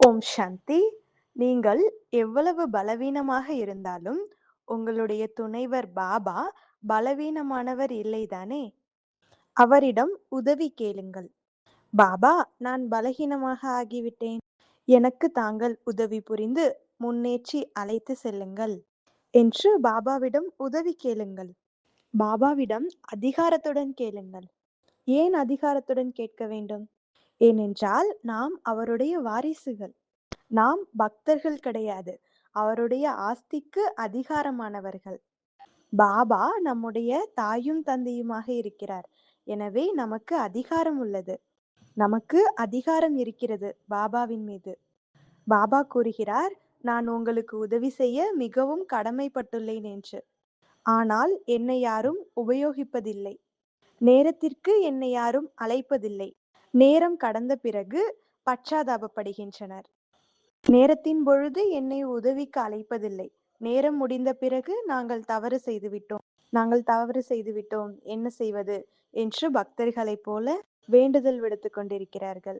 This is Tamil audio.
ஓம் சாந்தி. நீங்கள் எவ்வளவு பலவீனமாக இருந்தாலும், உங்களுடைய துணைவர் பாபா பலவீனமானவர் இல்லைதானே? அவரிடம் உதவி கேளுங்கள். பாபா நான் பலகீனமாக ஆகிவிட்டேன். எனக்கு தாங்கள் உதவி புரிந்து முன்னேற்றி அழைத்து செல்லுங்கள் என்று பாபாவிடம் உதவி கேளுங்கள். பாபாவிடம் அதிகாரத்துடன் கேளுங்கள். ஏன் அதிகாரத்துடன் கேட்க வேண்டும்? ஏனென்றால் நாம் அவருடைய வாரிசுகள். நாம் பக்தர்கள் கிடையாது. அவருடைய ஆஸ்திக்கு அதிகாரமானவர்கள். பாபா நம்முடைய தாயும் தந்தையுமாக இருக்கிறார். எனவே நமக்கு அதிகாரம் உள்ளது. நமக்கு அதிகாரம் இருக்கிறது பாபாவின் மீது. பாபா கூறுகிறார் நான் உங்களுக்கு உதவி செய்ய மிகவும் கடமைப்பட்டுள்ளேன் என்று. ஆனால் என்னை யாரும் உபயோகிப்பதில்லை. நேரத்திற்கு என்னை யாரும் அழைப்பதில்லை. நேரம் கடந்த பிறகு பச்சாதாபப்படுகின்றனர். நேரத்தின் பொழுது என்னை உதவிக்கு அழைப்பதில்லை. நேரம் முடிந்த பிறகு நாங்கள் தவறு செய்துவிட்டோம். நாங்கள் தவறு செய்துவிட்டோம். என்ன செய்வது? என்று பக்தர்களைப் போல வேண்டுதல் விடுத்து கொண்டிருக்கிறார்கள்.